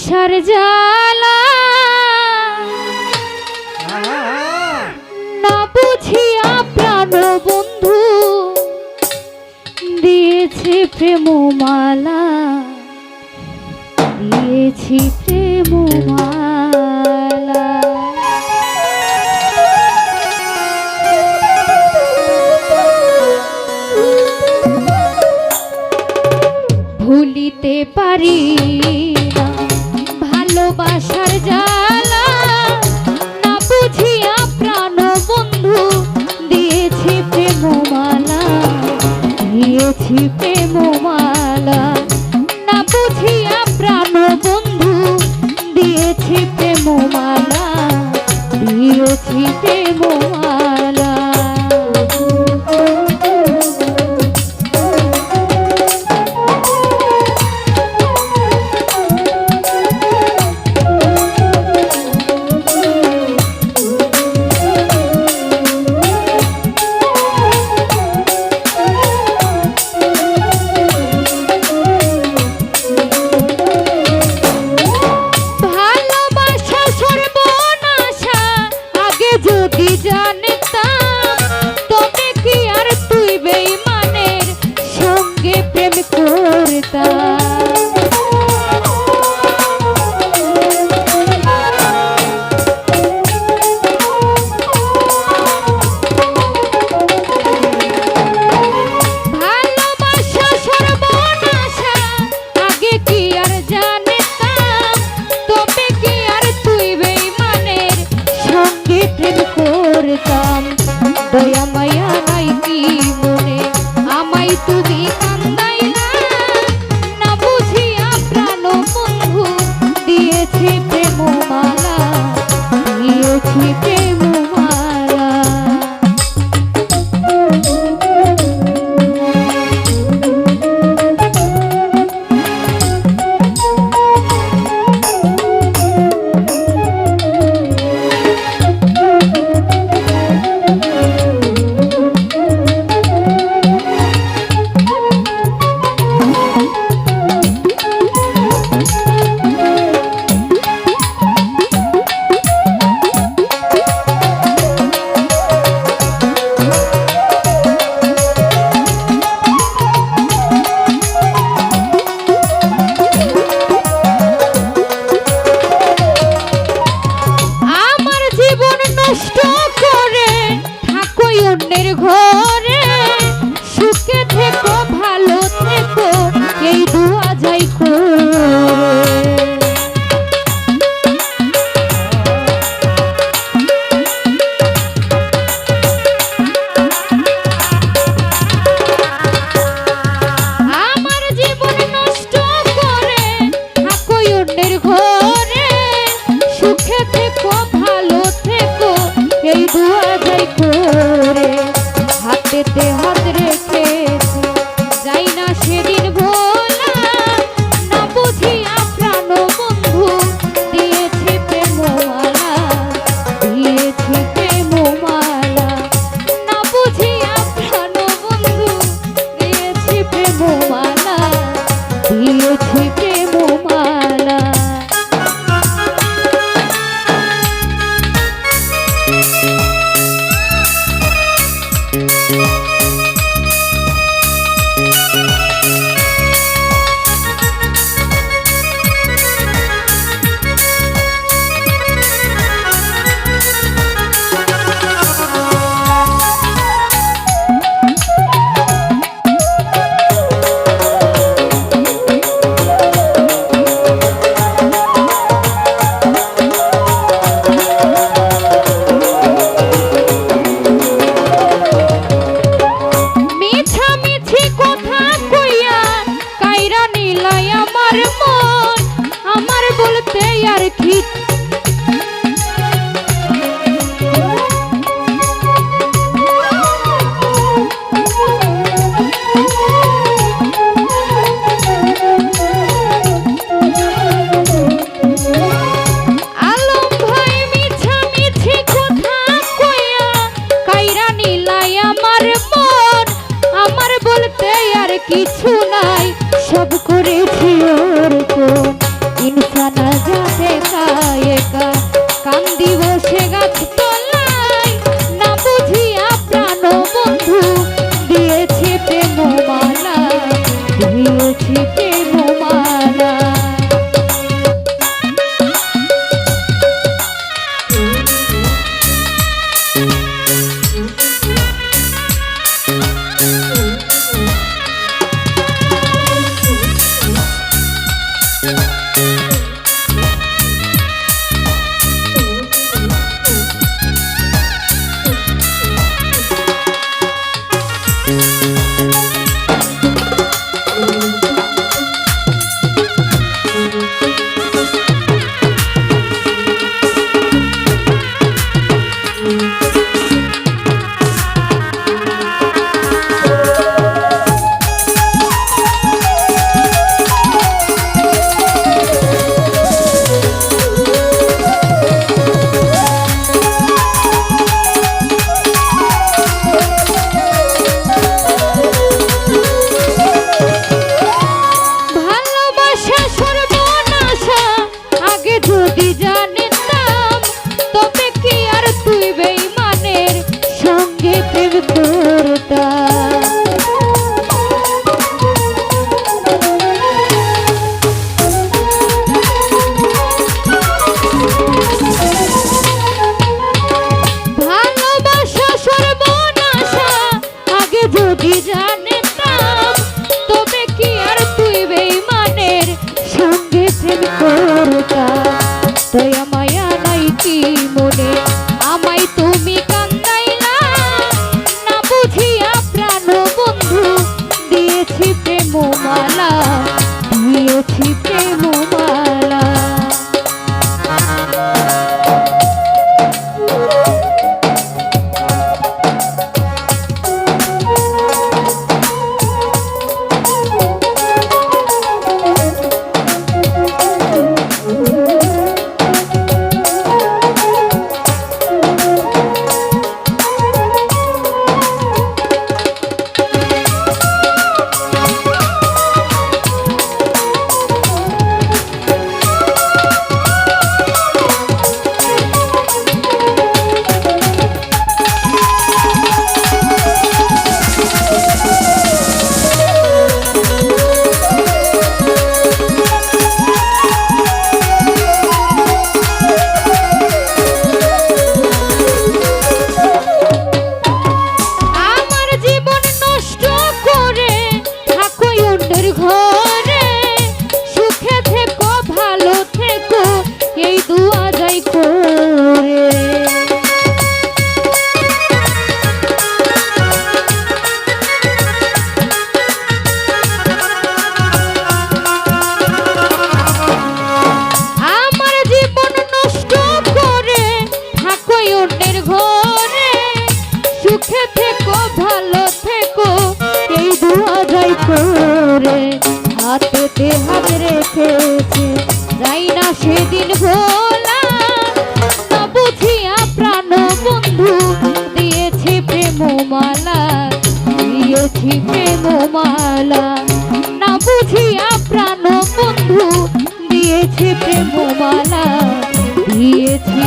আশার জালা না বুঝিয়া প্রাণ বন্ধু দিয়েছি প্রেমমালা দিয়েছি প্রেমমালা। ভুলিতে পারি প্রিয় খিতে মোয়াল পৃথিবী say I'm করে হাতেতে হাত রেখেছে। যাই না সেদিন ভোলা না বুঝিয়া প্রাণ বন্ধু দিয়েছি প্রেমমালা দিয়েছি প্রেমমালা। না বুঝিয়া প্রাণ বন্ধু দিয়েছি প্রেমমালা, দিয়েছি